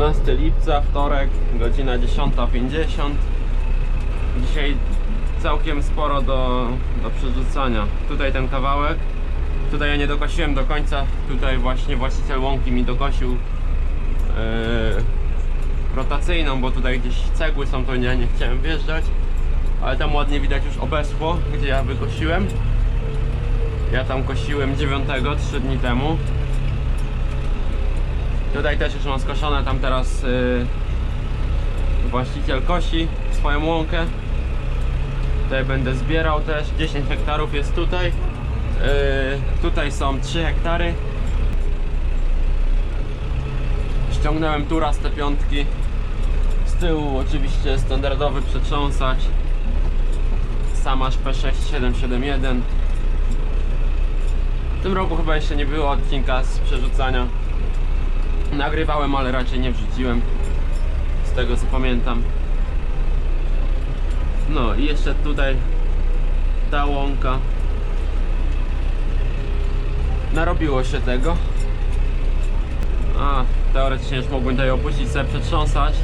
12 lipca, wtorek, godzina 10.50. Dzisiaj całkiem sporo do, do przerzucania. Tutaj ten kawałek. Tutaj ja nie dokosiłem do końca. Tutaj właśnie właściciel łąki mi dokosił yy, rotacyjną, bo tutaj gdzieś cegły są, to ja nie chciałem wjeżdżać. Ale tam ładnie widać już obeschło, gdzie ja wykosiłem. Ja tam kosiłem 9, 3 dni temu. Tutaj też już mam skoszone, tam teraz yy, właściciel kosi swoją łąkę. Tutaj będę zbierał też, 10 hektarów jest tutaj. Yy, tutaj są 3 hektary. Ściągnąłem tura z te piątki. Z tyłu oczywiście standardowy przetrząsacz. Samasz P6771. W tym roku chyba jeszcze nie było odcinka z przerzucania. Nagrywałem, ale raczej nie wrzuciłem. Z tego co pamiętam. No i jeszcze tutaj ta łąka. Narobiło się tego. A, teoretycznie już mógłbym tutaj opuścić sobie przetrząsać.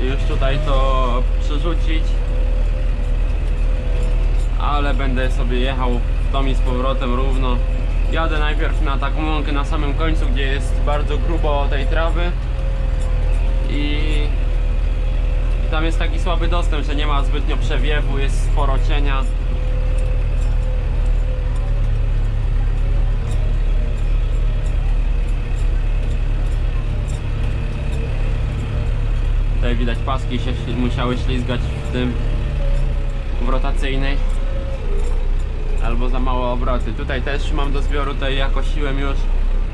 I już tutaj to przerzucić. Ale będę sobie jechał w tom i z powrotem równo. Jadę najpierw na taką łąkę na samym końcu, gdzie jest bardzo grubo tej trawy. I tam jest taki słaby dostęp, że nie ma zbytnio przewiewu, jest sporo cienia. Tutaj widać paski się musiały ślizgać w tym w rotacyjnej albo za małe obroty. Tutaj też mam do zbioru, tutaj ja kosiłem już.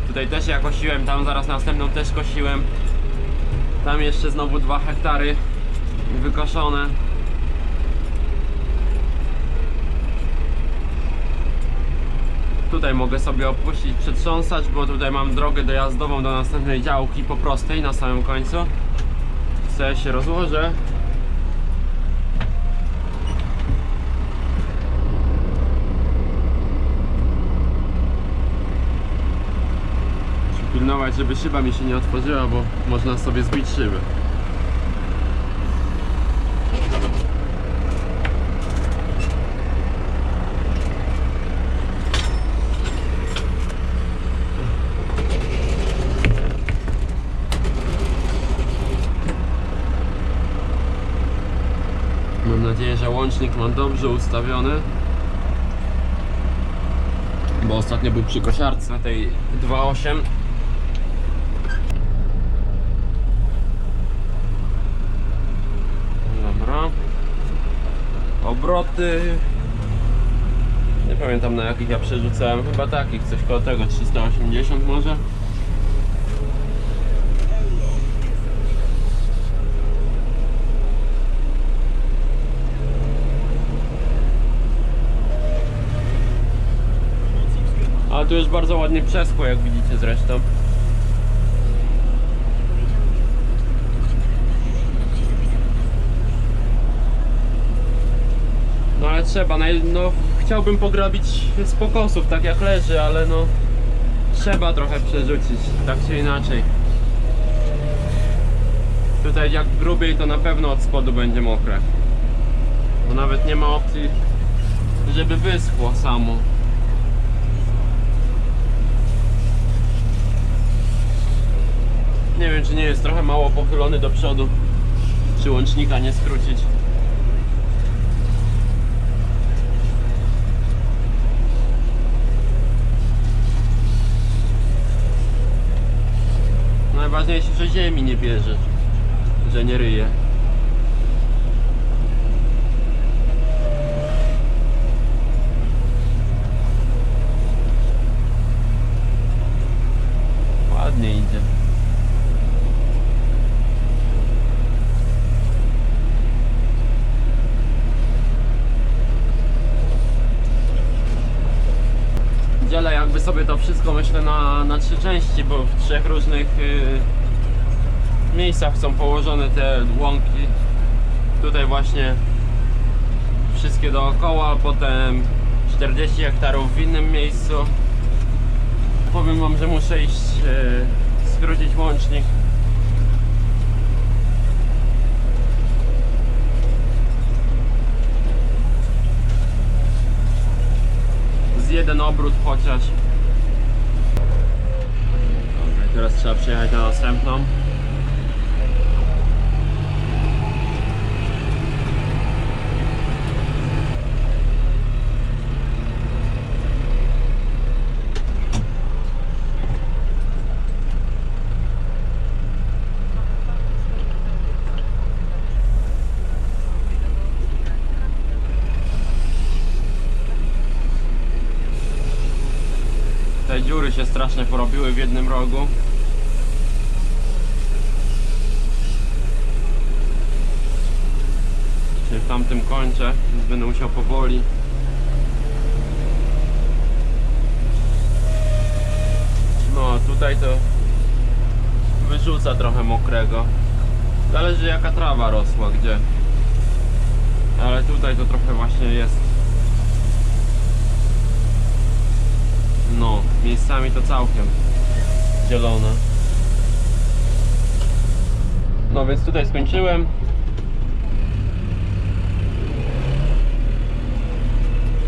Tutaj też ja kosiłem, tam zaraz następną też kosiłem. Tam jeszcze znowu 2 hektary wykoszone. Tutaj mogę sobie opuścić, przetrząsać, bo tutaj mam drogę dojazdową do następnej działki po prostej na samym końcu. Sobie się rozłożę. Pilnować, żeby szyba mi się nie otworzyła, bo można sobie zbić szybę. Mam nadzieję, że łącznik mam dobrze ustawiony. Bo ostatnio był przy kosiarce tej 2.8. Dobra. Obroty. Nie pamiętam na jakich ja przerzucałem. Chyba takich, coś koło tego 380 może. A tu już bardzo ładnie przeschło, jak widzicie zresztą. Ale trzeba, no chciałbym pograbić z pokosów, tak jak leży, ale no trzeba trochę przerzucić, tak czy inaczej. Tutaj jak grubiej to na pewno od spodu będzie mokre. Bo nawet nie ma opcji, żeby wyschło samo. Nie wiem, czy nie jest trochę mało pochylony do przodu. Czy łącznika nie skrócić. Najważniejsze, że ziemi nie bierze. Że nie ryje. Ładnie idzie. dzielę jakby sobie to wszystko myślę na, na trzy części, bo w trzech różnych y, miejscach są położone te łąki. Tutaj właśnie wszystkie dookoła, potem 40 hektarów w innym miejscu. Powiem wam, że muszę iść e, skrócić łącznik. Jeden obrót chociaż. Teraz trzeba przejechać na następną. Te się strasznie porobiły w jednym rogu. W tamtym kącie, więc będę musiał powoli. No, tutaj to wyrzuca trochę mokrego. Zależy jaka trawa rosła, gdzie. Ale tutaj to trochę właśnie jest No, miejscami to całkiem zielone. No więc tutaj skończyłem.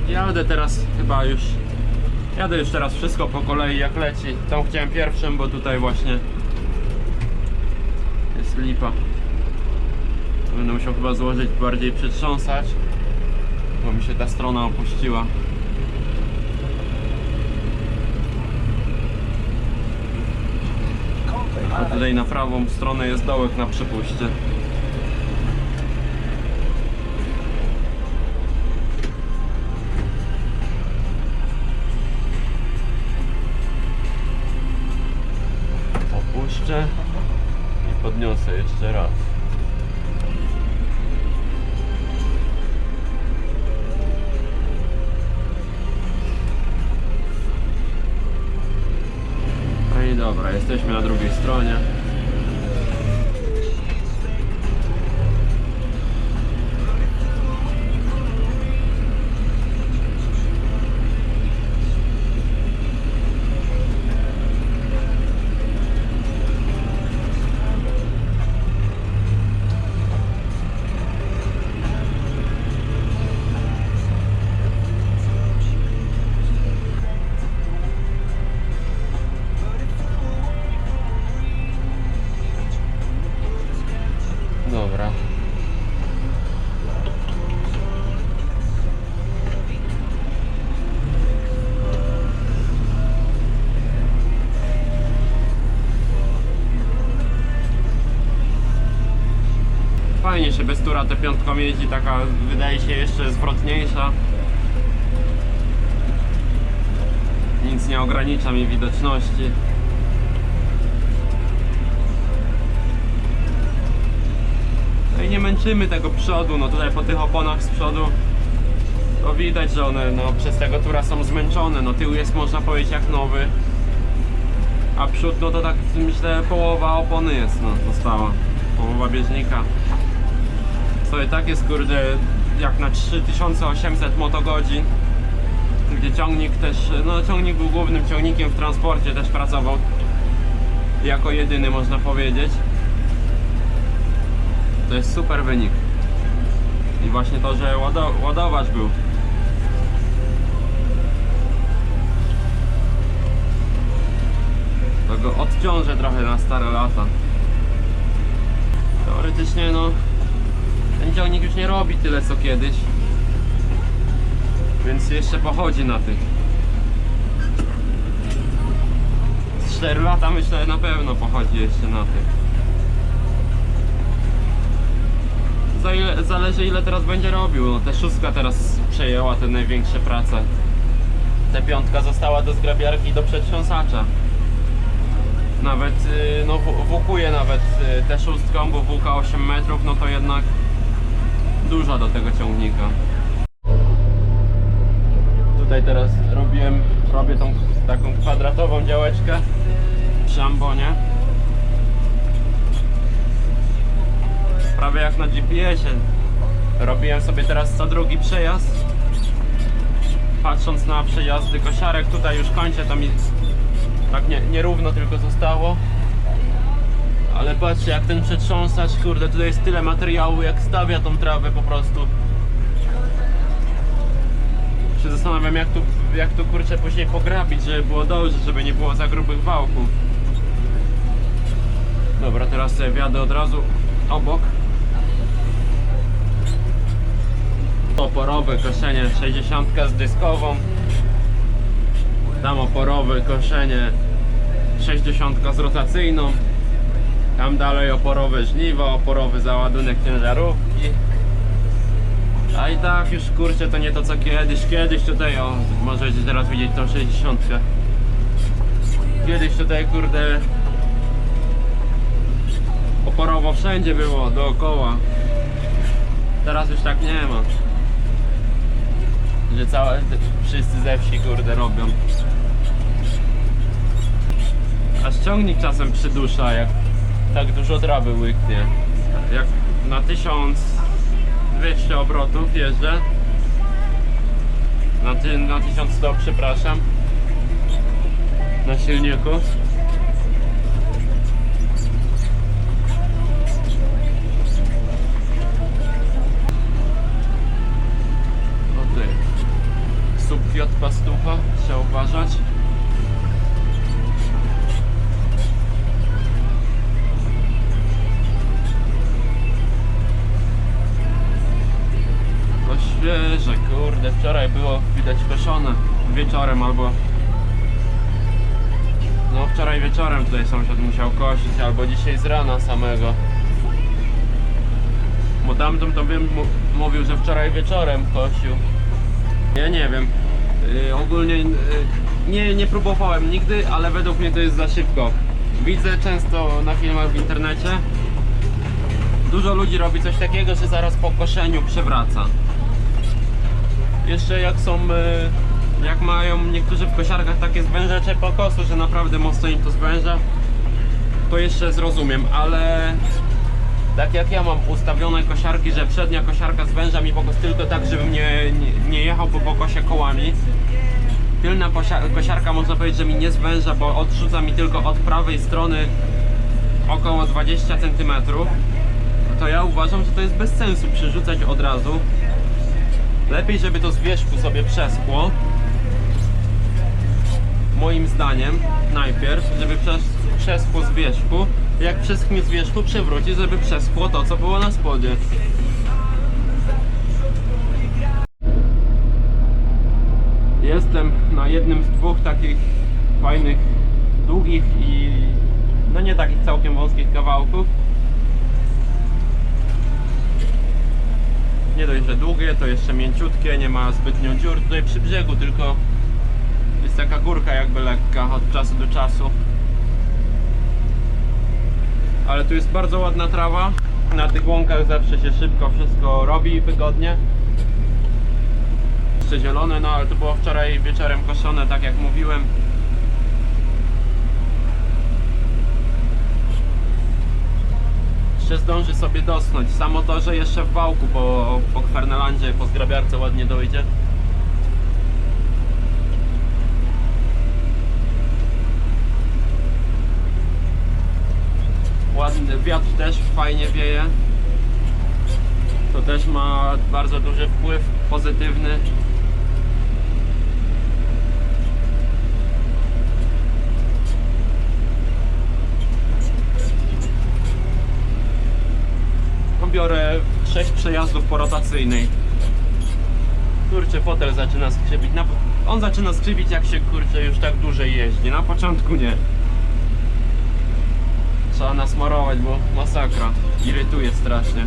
Jadę teraz chyba już. Jadę już teraz wszystko po kolei jak leci. Tam chciałem pierwszym, bo tutaj właśnie jest lipa. Będę musiał chyba złożyć bardziej przytrząsać, bo mi się ta strona opuściła. A tutaj na prawą stronę jest dołek na przepuście. Opuszczę i podniosę jeszcze raz. No dobra, jesteśmy na drugiej стороне. Fajnie się bez tura te piątką jeździ, taka wydaje się jeszcze zwrotniejsza. Nic nie ogranicza mi widoczności. No i nie męczymy tego przodu, no tutaj po tych oponach z przodu to widać, że one no, przez tego tura są zmęczone, no tył jest można powiedzieć jak nowy a przód no to tak myślę połowa opony jest no została, połowa bieżnika to i tak jest kurde jak na 3800 motogodzin gdzie ciągnik też, no ciągnik był głównym ciągnikiem w transporcie, też pracował jako jedyny można powiedzieć to jest super wynik. I właśnie to, że łado, ładowacz był. To go odciążę trochę na stare lata. Teoretycznie no ten ciągnik już nie robi tyle co kiedyś. Więc jeszcze pochodzi na tych. Z 4 lata myślę na pewno pochodzi jeszcze na tych. Zależy ile teraz będzie robił. No, te szóstka teraz przejęła te największe prace. Te piątka została do zgrabiarki i do przetrząsacza. Nawet y, no włókuje nawet y, tę szóstką, bo włóka 8 metrów, no to jednak dużo do tego ciągnika. Tutaj teraz robiłem, robię tą taką kwadratową działeczkę przy ambonie. prawie jak na GPS-ie. Robiłem sobie teraz co drugi przejazd. Patrząc na przejazdy kosiarek, tutaj już kończę, to mi Tak nie, nierówno tylko zostało. Ale patrzcie jak ten przetrząsacz, kurde, tutaj jest tyle materiału jak stawia tą trawę po prostu. Się zastanawiam jak tu, jak tu kurczę później pograbić, żeby było dobrze, żeby nie było za grubych wałków. Dobra, teraz sobie wjadę od razu obok. Oporowe koszenie 60 z dyskową. Tam oporowe koszenie 60 z rotacyjną. Tam dalej oporowe żniwo, oporowy załadunek ciężarówki. A i tak już kurczę to nie to co kiedyś. Kiedyś tutaj o możecie teraz widzieć tą 60. Kiedyś tutaj kurde oporowo wszędzie było dookoła. Teraz już tak nie ma. Że całe wszyscy ze wsi kurde robią. Aż ciągnik czasem przydusza jak tak dużo trawy łyknie. Jak na 1200 obrotów jeżdżę. Na, ty, na 1100 przepraszam. Na silniku. Subfiot pastucha, trzeba uważać. Kurde, wczoraj było widać koszone wieczorem albo no wczoraj wieczorem tutaj sąsiad musiał kosić albo dzisiaj z rana samego. Bo tamtym to mu- mówił, że wczoraj wieczorem kosił. Ja nie wiem. Yy, ogólnie yy, nie, nie próbowałem nigdy, ale według mnie to jest za szybko. Widzę często na filmach w internecie Dużo ludzi robi coś takiego, że zaraz po koszeniu przewraca. Jeszcze jak są, e, jak mają niektórzy w kosiarkach takie zwężacze pokosu, że naprawdę mocno im to zwęża, to jeszcze zrozumiem, ale tak jak ja mam ustawione kosiarki, że przednia kosiarka zwęża mi pokos tylko tak, żebym nie, nie, nie jechał po pokosie kołami. Tylna kosia- kosiarka można powiedzieć, że mi nie zwęża, bo odrzuca mi tylko od prawej strony około 20 cm to ja uważam, że to jest bez sensu przerzucać od razu. Lepiej, żeby to z wierzchu sobie przeskło. Moim zdaniem najpierw, żeby przes przeskło z wierzchu. Jak przeschnie z wierzchu, przewrócić, żeby przeskło to, co było na spodzie. Jestem na jednym z dwóch takich fajnych, długich i no nie takich całkiem wąskich kawałków. Nie dość, że długie, to jeszcze mięciutkie, nie ma zbytnio dziur tutaj przy brzegu, tylko jest taka górka jakby lekka od czasu do czasu. Ale tu jest bardzo ładna trawa. Na tych łąkach zawsze się szybko wszystko robi wygodnie. Jeszcze zielone, no ale to było wczoraj wieczorem koszone, tak jak mówiłem. Jeszcze zdąży sobie dosnąć. Samo to, że jeszcze w wałku po, po Kwernelandzie, po zgrabiarce ładnie dojdzie. Ładny wiatr też fajnie wieje. To też ma bardzo duży wpływ pozytywny. Biorę 6 przejazdów po rotacyjnej. Kurczę, fotel zaczyna skrzypić. Na, on zaczyna skrzypić jak się kurczę już tak dłużej jeździ. Na początku nie. Trzeba nasmarować, bo masakra. Irytuje strasznie.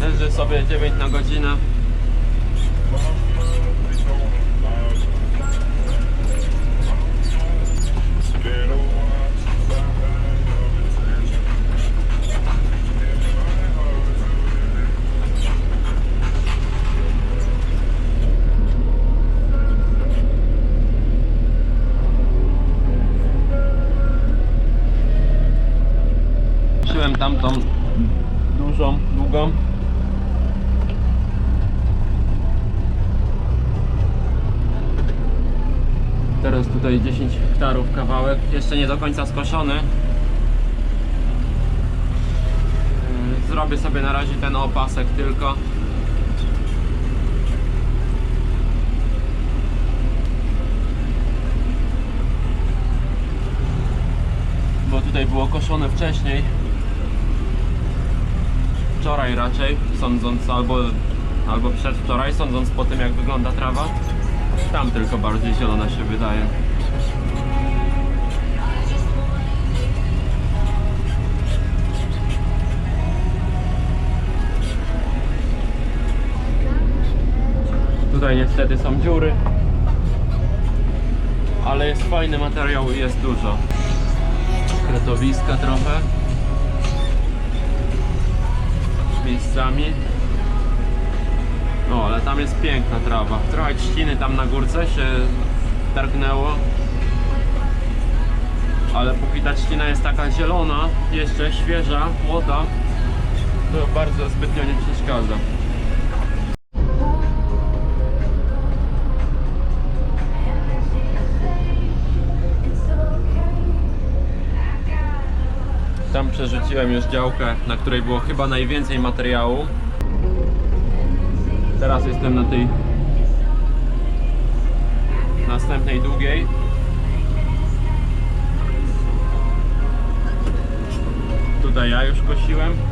Leży sobie 9 na godzinę. długo. Teraz tutaj 10 hektarów kawałek, jeszcze nie do końca skoszony. Yy, zrobię sobie na razie ten opasek tylko. Bo tutaj było koszone wcześniej. Wczoraj raczej, sądząc albo, albo przedwczoraj, sądząc po tym jak wygląda trawa. Tam tylko bardziej zielona się wydaje. Tutaj niestety są dziury. Ale jest fajny materiał i jest dużo. Kretowiska trochę. Miejscami. No, ale tam jest piękna trawa. Trochę trzciny tam na górce się targnęło. Ale póki ta trzcina jest taka zielona, jeszcze świeża, młoda, to bardzo zbytnio nie przeszkadza. Tam przerzuciłem już działkę, na której było chyba najwięcej materiału. Teraz jestem na tej następnej długiej. Tutaj ja już kosiłem.